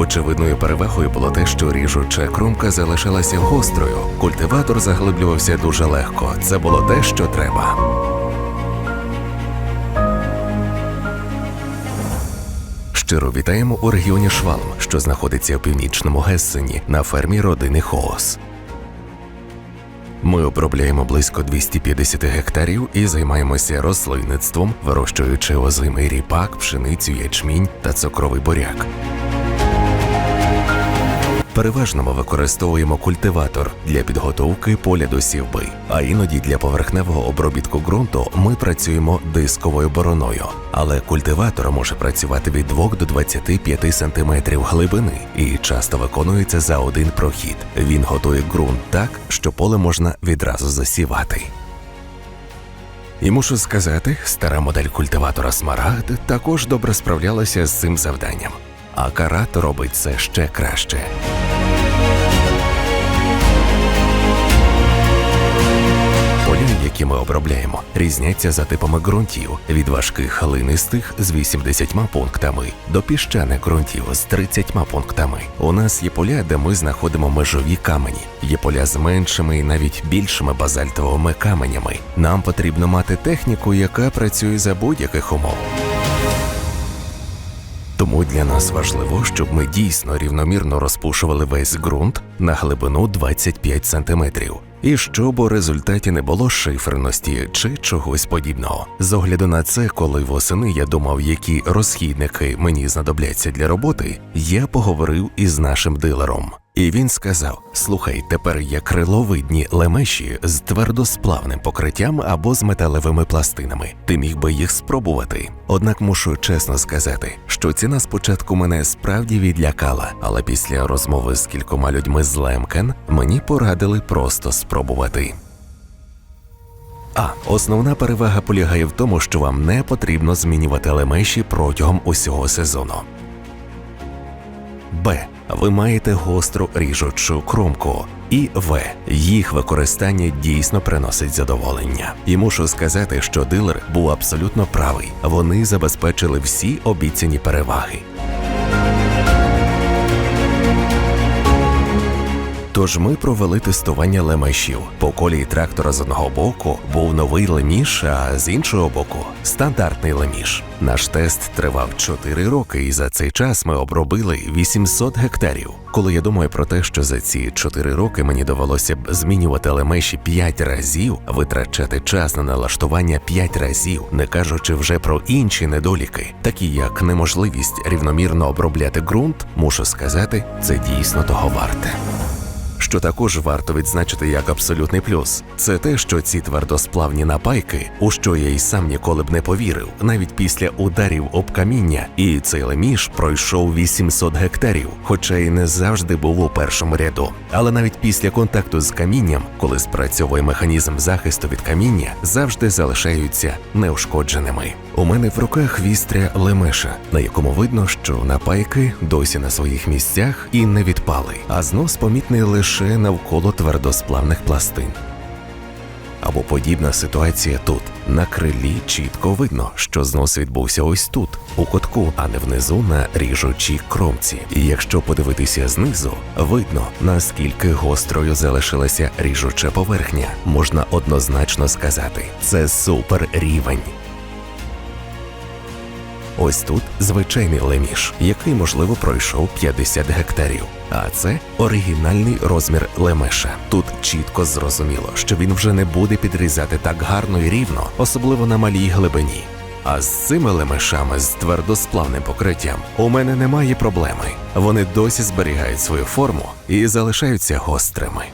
Очевидною перевагою було те, що ріжуча кромка залишалася гострою. Культиватор заглиблювався дуже легко. Це було те, що треба. Щиро вітаємо у регіоні Швалм, що знаходиться у північному Гессені на фермі родини Хоос. Ми обробляємо близько 250 гектарів і займаємося рослинництвом, вирощуючи озимий ріпак, пшеницю, ячмінь та цукровий буряк. Переважно ми використовуємо культиватор для підготовки поля до сівби, а іноді для поверхневого обробітку ґрунту ми працюємо дисковою бороною. Але культиватор може працювати від 2 до 25 см глибини і часто виконується за один прохід. Він готує ґрунт так, що поле можна відразу засівати. І мушу сказати, стара модель культиватора Смарагд також добре справлялася з цим завданням. А карат робить це ще краще. Обробляємо, різняться за типами ґрунтів від важких глинистих з 80 пунктами до піщаних ґрунтів з 30 пунктами. У нас є поля, де ми знаходимо межові камені. Є поля з меншими і навіть більшими базальтовими каменями. Нам потрібно мати техніку, яка працює за будь-яких умов. Тому для нас важливо, щоб ми дійсно рівномірно розпушували весь ґрунт на глибину 25 см. І щоб у результаті не було шиферності чи чогось подібного. З огляду на це, коли восени я думав, які розхідники мені знадобляться для роботи, я поговорив із нашим дилером. І він сказав: слухай, тепер є криловидні лемеші з твердосплавним покриттям або з металевими пластинами. Ти міг би їх спробувати. Однак мушу чесно сказати, що ціна спочатку мене справді відлякала, але після розмови з кількома людьми з Лемкен мені порадили просто спробувати. А основна перевага полягає в тому, що вам не потрібно змінювати лемеші протягом усього сезону. Б. Ви маєте гостру ріжучу кромку. І В. Їх використання дійсно приносить задоволення. І мушу сказати, що дилер був абсолютно правий. Вони забезпечили всі обіцяні переваги. Тож ми провели тестування лемешів. По колії трактора з одного боку був новий леміш, а з іншого боку стандартний леміш. Наш тест тривав 4 роки, і за цей час ми обробили 800 гектарів. Коли я думаю про те, що за ці 4 роки мені довелося б змінювати лемеші 5 разів, витрачати час на налаштування 5 разів, не кажучи вже про інші недоліки, такі як неможливість рівномірно обробляти ґрунт, мушу сказати, це дійсно того варте. Що також варто відзначити як абсолютний плюс, це те, що ці твердосплавні напайки, у що я й сам ніколи б не повірив, навіть після ударів об каміння, і цей леміш пройшов 800 гектарів, хоча й не завжди був у першому ряду. Але навіть після контакту з камінням, коли спрацьовує механізм захисту від каміння, завжди залишаються неушкодженими. У мене в руках вістря лемеша, на якому видно, що напайки досі на своїх місцях і не відпали, а знос помітний лише навколо твердосплавних пластин. Або подібна ситуація тут. На крилі чітко видно, що знос відбувся ось тут, у кутку, а не внизу на ріжучій кромці. І якщо подивитися знизу, видно, наскільки гострою залишилася ріжуча поверхня. Можна однозначно сказати, це супер рівень. Ось тут звичайний леміш, який, можливо, пройшов 50 гектарів. А це оригінальний розмір лемеша. Тут чітко зрозуміло, що він вже не буде підрізати так гарно і рівно, особливо на малій глибині. А з цими лемешами з твердосплавним покриттям у мене немає проблеми. Вони досі зберігають свою форму і залишаються гострими.